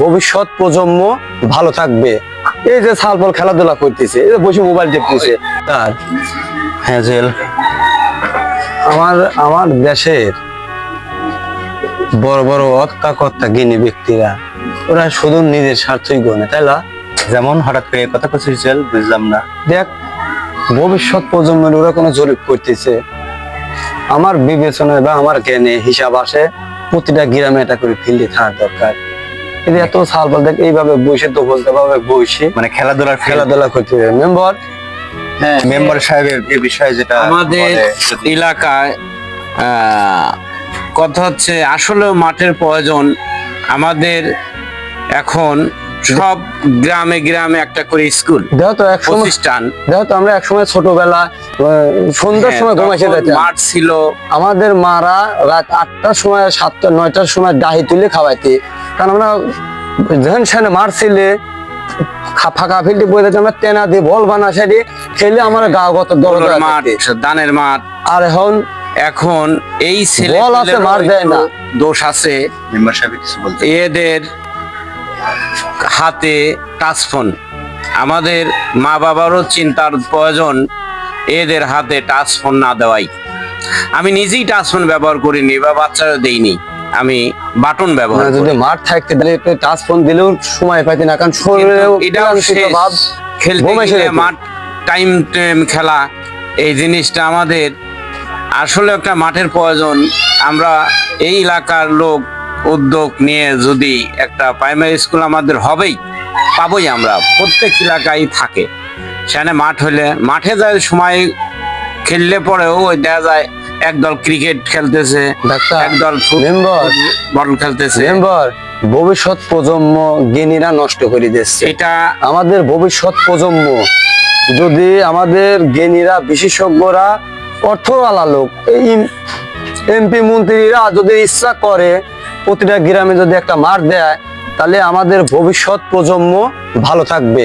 ভবিষ্যৎ প্রজন্ম ভালো থাকবে। এই যে সালপল খেলাধুলা করতেছে, এই যে বসে মোবাইল টিপতেছে তার হ্যাজেল, আমার আমার দেশের বড় বড় অত্তা কর্তা জ্ঞানী ব্যক্তিরা, ওরা শুধু নিজের স্বার্থই গণে, তাই না? যেমন হঠাৎ করে কথা করছিস বুঝলাম না। দেখ, ভবিষ্যৎ প্রজন্মের ওরা কোনো জরিপ করতেছে। আমার বিবেচনায় বা আমার জ্ঞানে হিসাব আসে, প্রতিটা গ্রামে এটা করে ফিল্ডে থাকার দরকার। কিন্তু এত সাল বল দেখ এইভাবে বসে তো বলতে পারবে বসে মানে খেলাধুলার খেলাধুলা করতে হবে। মেম্বার হ্যাঁ মেম্বার সাহেবের এই বিষয়ে যেটা আমাদের এলাকায় কথা হচ্ছে আসলে মাঠের প্রয়োজন। আমাদের এখন সব গ্রামে গ্রামে একটা করে স্কুল দেখো তো এক প্রতিষ্ঠান। দেখো আমরা এক সময় ছোটবেলা সন্ধ্যার হ্যাঁ, সময় ঘুমাইছে মাঠ ছিল। আমাদের মারা রাত আটটার সময় সাতটা নয়টার সময় ডাহি তুলে খাওয়াইতে। কারণ আমরা যখন সেখানে মারছিলে খা- ফাঁকা ফিল্ডে বই দিতে আমরা তেনা দিয়ে বল বানা সেটি খেলে আমার গা গত মাঠ দানের মাঠ। আর এখন এখন এই ছেলে বল আছে, মার দেয় না। দোষ আছে? মেম্বার সাহেব কিছু বলতে এদের হাতে টাচফোন আমাদের মা বাবারও চিন্তার প্রয়োজন এদের হাতে টাচফোন না দেওয়াই। আমি নিজেই টাচফোন ব্যবহার করিনি বা বাচ্চারা দেইনি। আমি বাটন ব্যবহার যদি মাঠ থাকতে তাহলে একটু টাচ ফোন দিলেও সময় পাইতে না কারণ শরীরেও এটাও ক্লান্তির ভাব খেলতে। মাঠ টাইম টাইম খেলা এই জিনিসটা আমাদের আসলে একটা মাঠের প্রয়োজন। আমরা এই এলাকার লোক উদ্যোগ নিয়ে যদি একটা প্রাইমারি স্কুল আমাদের হবেই পাবোই আমরা। প্রত্যেক এলাকায় থাকে। সেখানে মাঠ হলে মাঠে যায় সময় খেললে পরেও ওই দেখা যায় একদল ক্রিকেট খেলতেছে একদল বল খেলতেছে। ভবিষ্যৎ প্রজন্ম জ্ঞানীরা নষ্ট করে দিচ্ছে। এটা আমাদের ভবিষ্যৎ প্রজন্ম যদি আমাদের জ্ঞানীরা বিশেষজ্ঞরা অর্থওয়ালা লোক এই এমপি মন্ত্রীরা যদি ইচ্ছা করে প্রতিটা গ্রামে যদি একটা মাঠ দেয় তাহলে আমাদের ভবিষ্যৎ প্রজন্ম ভালো থাকবে।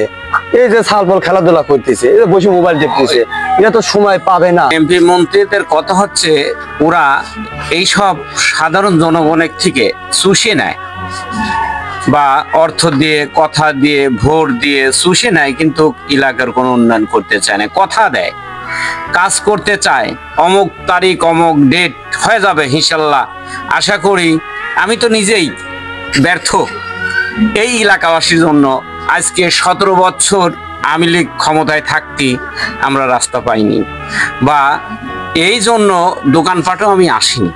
এই যে সালফল খেলাধুলা করতেছে, এই যে বসে মোবাইল টিপতেছে এটা তো সময় পাবে না। এমপি মন্ত্রীদের কথা হচ্ছে, ওরা এইসব সাধারণ জনগণের থেকে চুষে নেয়। বা অর্থ দিয়ে, কথা দিয়ে, ভোট দিয়ে চুষে নেয়, কিন্তু এলাকার কোনো উন্নয়ন করতে চায় না, কথা দেয়। কাজ করতে চায়, অমুক তারিখ, অমুক ডেট হয়ে যাবে ইনশাল্লাহ। আশা করি, আমি তো নিজেই ব্যর্থ। এই এলাকাবাসীর জন্য আজকে সতেরো বছর আওয়ামী লীগ ক্ষমতায় থাকতে আমরা রাস্তা পাইনি বা এই জন্য দোকানপাটও আমি আসিনি।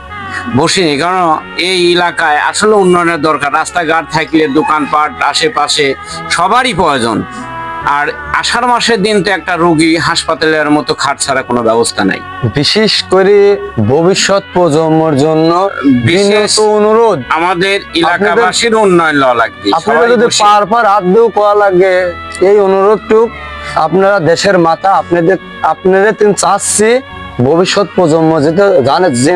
বসিনি কারণ এই এলাকায় আসলে উন্নয়নের দরকার। রাস্তাঘাট থাকলে দোকানপাট, আশেপাশে সবারই প্রয়োজন। আর আষাঢ় মাসের দিন তো একটা রোগী হাসপাতালের মতো খাট ছাড়া কোনো ব্যবস্থা নাই। বিশেষ করে ভবিষ্যৎ প্রজন্মের জন্য বিশেষ অনুরোধ আমাদের এলাকাবাসীর উন্নয়ন লওয়া লাগবে আপনারা যদি পার পার হাত দিয়েও করা লাগে এই অনুরোধটুক আপনারা দেশের মাথা আপনাদের আপনাদের তিন চাচ্ছি ভবিষ্যৎ প্রজন্ম যেটা জানে যে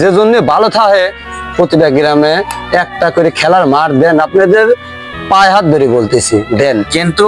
যে জন্য ভালো থাকে প্রতিটা গ্রামে একটা করে খেলার মাঠ দেন আপনাদের পায়ে হাত ধরে বলতেছি দেন। কিন্তু